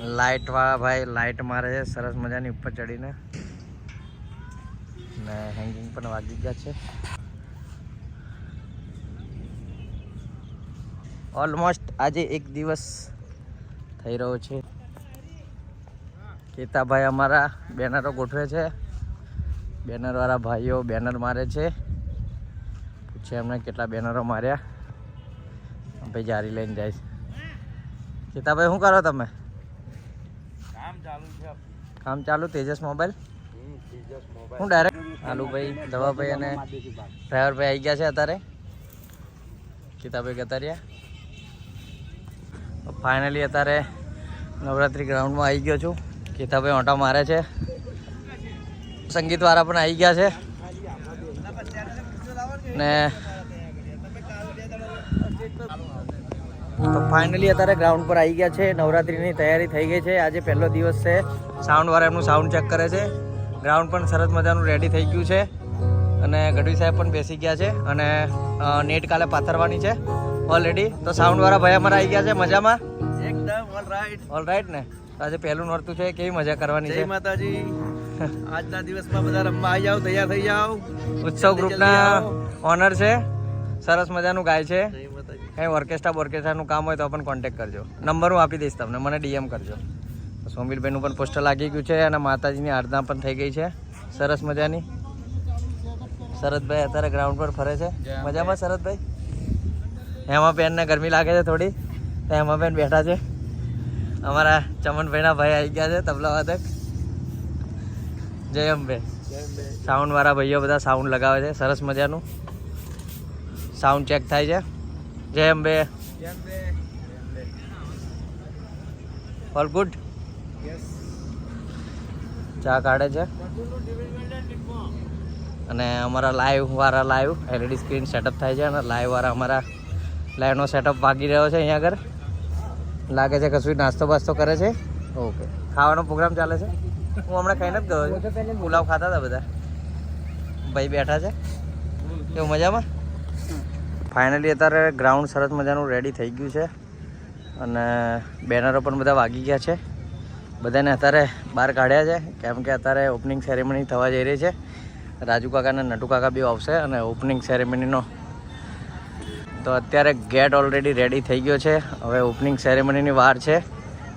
Light વાળા ભાઈ light મારે છે, સરસ મજાની ઉપર ચડીને. ને હેંગિંગ પણ વાગી ગયા છે. ઓલમોસ્ટ આજે એક દિવસ થઈ રહ્યો છે. કેતાભાઈ અમારા બેનરો ગોઠવે છે. બેનરવાળા ભાઈઓ બેનર મારે છે. પૂછે એમને કેટલા બેનરો માર્યા. ભાઈ જારી લઈને જાય છે. કેતાભાઈ, શું કરો તમે? કામ ચાલુ છે કામ ચાલુ? તેજસ મોબાઈલ? હું ડાયરેક્ટ આલુભાઈ દવાભાઈ અને ડ્રાઈવરભાઈ આવી ગયા છે અત્યારે. કિતાભાઈ રહ્યા. ફાઇનલી અત્યારે નવરાત્રિ ગ્રાઉન્ડમાં આવી ગયો છું. કિતાભાઈ ઓટા મારે છે. સંગીતવાળા પણ આવી ગયા છે. ને તો ફાઇનલી અત્યારે ગ્રાઉન્ડ પર આવી ગયા છે. નવરાત્રિની તૈયારી થઈ ગઈ છે. આજે પહેલો દિવસ છે. સાઉન્ડવાળા એમનું સાઉન્ડ ચેક કરે છે. ગ્રાઉન્ડ પણ સરસ મજાનું રેડી થઈ ગયું છે. અને ગઢવી સાહેબ પણ બેસી ગયા છે. અને નેટ કાલે પાથરવાની છે. ઓલરેડી તો સાઉન્ડવાળા ભાઈ અમારા આવી ગયા છે. મજામાં? એકદમ ઓલરાઇટ ઓલરાઇટ ને? આજે પહેલું નોરતું છે. કેવી મજા કરવાની છે? માતાજી. આજના દિવસમાં બધા રમવા આવી જાઓ તૈયાર થઈ જાઓ. ઉત્સવ ગ્રુપના ઓનર છે. સરસ મજાનું ગાય છે. કંઈ ઓર્કેસ્ટ્રા બોર્કેસ્ટ્રાનું કામ હોય તો પણ કોન્ટેક્ટ કરજો. નંબર હું આપી દઈશ તમને મને ડીએમ કરજો. તો પણ પોસ્ટર લાગી ગયું છે અને માતાજીની આરાધના પણ થઈ ગઈ છે. સરસ મજાની. શરદભાઈ અત્યારે ગ્રાઉન્ડ પર ફરે છે. મજામાં શરદભાઈ? હેમાબેનને ગરમી લાગે છે થોડી. તો હેમાબેન બેઠા છે. અમારા ચમનભાઈના ભાઈ આવી ગયા છે તબલા વાદક જય અંબે. સાઉન્ડવાળા ભાઈઓ બધા સાઉન્ડ લગાવે છે. સરસ મજાનું. સાઉન્ડ ચેક થાય છે. જય અંબે. ઓલ ગુડ ચા કાઢે છે? અને અમારા લાઈવ વાળા લાઈવ એલઈડી સ્ક્રીન સેટઅપ થાય છે અને લાઈવ વાળા અમારા લાઈવનો સેટઅપ વાગી રહ્યો છે અહીંયા આગળ. લાગે છે કશું નાસ્તો બાસ્તો કરે છે? ઓકે ખાવાનો પ્રોગ્રામ ચાલે છે? હું હમણાં ખાઈને જ ગયો છું. પુલાવ ખાતા હતા બધા. ભાઈ બેઠા છે. કેવું મજામાં? ફાઇનલી અત્યારે ગ્રાઉન્ડ સરસ મજાનું રેડી થઈ ગયું છે. અને બેનરો પણ બધા વાગી ગયા છે. બધાને અત્યારે બહાર કાઢ્યા છે. કેમ કે અત્યારે ઓપનિંગ સેરેમની થવા જઈ રહી છે. રાજુ કાકા અને નટુ કાકા બી આવશે અને ઓપનિંગ સેરેમનીનો તો અત્યારે ગેટ ઓલરેડી રેડી થઈ ગયો છે. હવે ઓપનિંગ સેરેમનીની વાર છે.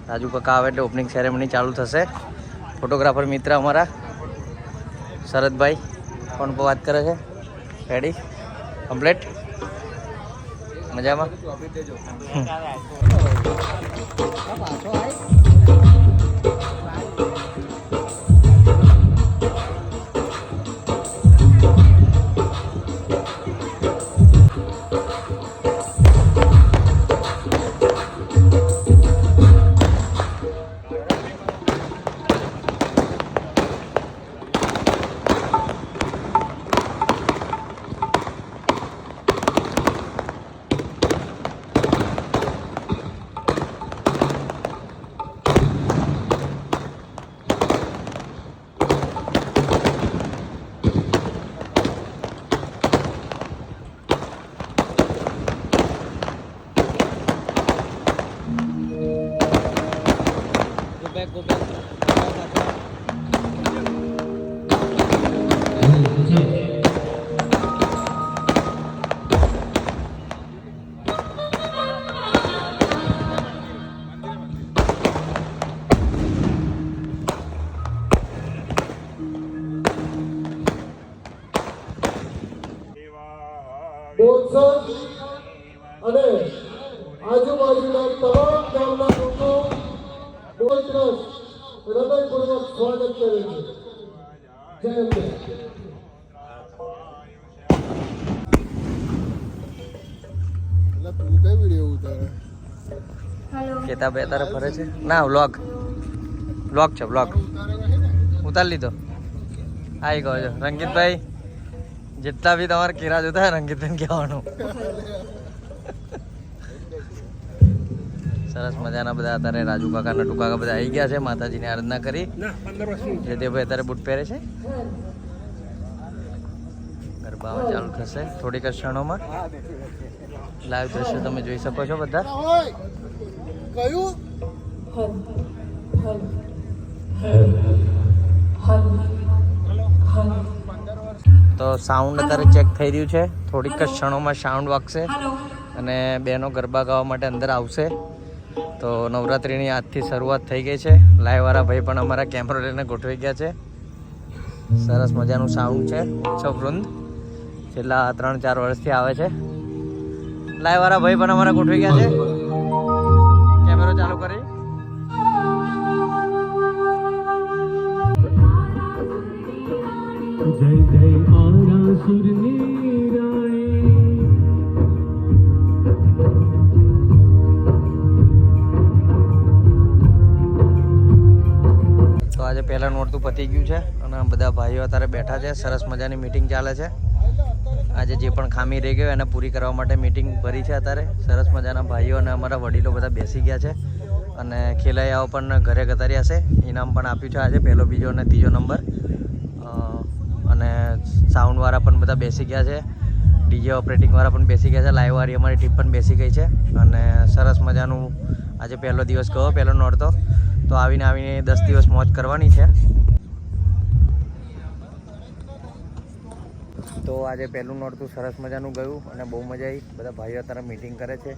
રાજુ કાકા આવે એટલે ઓપનિંગ સેરેમની ચાલુ થશે. ફોટોગ્રાફર મિત્ર અમારા, શરદભાઈ ફોન પર વાત કરે છે? રેડી કમ્પ્લેટ મજામાં? Go back, go back. અને આજુબાજુના તમામ ગામના લોકો બોલરસ હૃદયપૂર્વક સ્વાગત કરે છે. જય અંબે. તું કઈ વીડિયો ઉતારે? કેતાભાઈ અત્યારે ફરે છે? ના વ્લોગ વ્લોગ છે વ્લોગ ઉતાર લીધો. આવી ગયો છો રંગીતભાઈ જેટલા બી તમારે કેરા જોતા હોય રંગીતભાઈ કહેવાનું. સરસ મજાના બધા અત્યારે રાજુ કાકા નટુ કાકા બધા આવી ગયા છે માતાજીની આરાધના કરી. જે તે અત્યારે બૂટ પહેરે છે. ગરબા ચાલુ થશે થોડીક ક્ષણોમાં. લાઈવ દ્રશ્ય તમે જોઈ શકો છો બધા. તો સાઉન્ડ અત્યારે ચેક થઈ રહ્યું છે. થોડીક ક્ષણોમાં સાઉન્ડ વાગશે. અને બહેનો ગરબા ગાવા માટે અંદર આવશે. તો નવરાત્રિની આજથી શરૂઆત થઈ ગઈ છે. લાઈવવાળા ભાઈ પણ અમારા કેમેરો લઈને ગોઠવી ગયા છે. સરસ મજાનું સાઉન્ડ છે ઉત્સવ વૃંદ છેલ્લા ત્રણ ચાર વર્ષથી આવે છે. લાઈવવાળા ભાઈ પણ અમારા ગોઠવી ગયા છે. કેમેરો ચાલુ કરી. જય જય આરા સુરની આજે પહેલાં નોરતું પતી ગયું છે અને બધા ભાઈઓ અત્યારે બેઠા છે. સરસ મજાની મિટિંગ ચાલે છે. આજે જે પણ ખામી રહી ગયો એને પૂરી કરવા માટે મિટિંગ ભરી છે અત્યારે. સરસ મજાના ભાઈઓ અને અમારા વડીલો બધા બેસી ગયા છે. અને ખેલૈયાઓ પણ ઘરે ગતાર્યા છે. ઇનામ પણ આપ્યું છે આજે, પહેલો, બીજો અને ત્રીજો નંબર. અને સાઉન્ડવાળા પણ બધા બેસી ગયા છે. ડીજે ઓપરેટિંગવાળા પણ બેસી ગયા છે. લાઈવવાળી અમારી ટીમ પણ બેસી ગઈ છે. અને સરસ મજાનું આજે પહેલો દિવસ ગયો પહેલો નોરતો. તો આવીને આવીને દસ દિવસ મોજ કરવાની છે. તો આજે પહેલું નોરતું સરસ મજાનું ગયું અને બહુ મજા આવી. બધા ભાઈઓ અત્યારે મીટિંગ કરે છે.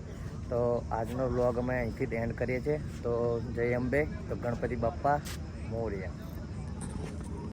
તો આજનો વ્લોગ અમે અહીંથી જ એન્ડ કરીએ છીએ. તો જય અંબે, તો ગણપતિ બાપ્પા, મોર્યા.